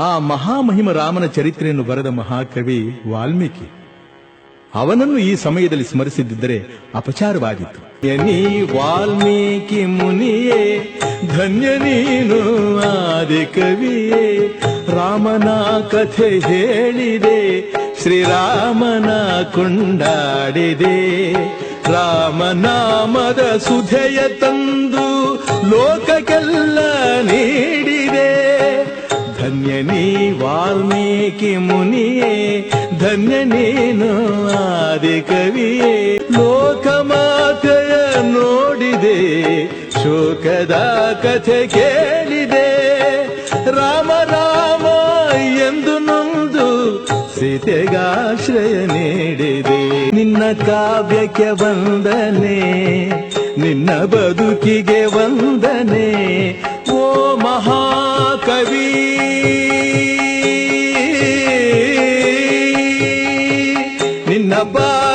ಆ ಮಹಾಮಹಿಮ ರಾಮನ ಚರಿತ್ರೆಯನ್ನು ಬರೆದ ಮಹಾಕವಿ ವಾಲ್ಮೀಕಿ. ಅವನನ್ನು ಈ ಸಮಯದಲ್ಲಿ ಸ್ಮರಿಸಿದ್ದರೆ ಅಪಚಾರವಾಗಿತ್ತು. ಎನಿ ವಾಲ್ಮೀಕಿ ಮುನಿಯೇ, ಧನ್ಯ ನೀನು ಆದಿ ಕವಿಯೇ, ರಾಮನ ಕಥೆ ಹೇಳಿದೆ, ಶ್ರೀರಾಮನ ಕೊಂಡಾಡಿದೆ. ರಾಮನಾಮದ ಸುಧೆಯ ತಂದು ಲೋಕಕ್ಕೆಲ್ಲ ಧನ್ಯ ನೀ ವಾಲ್ಮೀಕಿ ಮುನಿಯೇ ಧನ್ಯ ನೀನು ಆದಿ ಕವಿಯೇ. ಲೋಕಮಾತೆಯ ನೋಡಿದೆ, ಶೋಕದ ಕಥೆ ಕೇಳಿದೆ. ರಾಮ ರಾಮ ಎಂದು ನೊಂದು ಸೀತೆಗಾಶ್ರಯ ನೀಡಿದೆ. ನಿನ್ನ ಕಾವ್ಯಕ್ಕೆ ವಂದನೆ, ನಿನ್ನ ಬದುಕಿಗೆ ವಂದನೆ. ಓ ಮಹಾಕವಿ ನಿನ್ನ ಪಾದ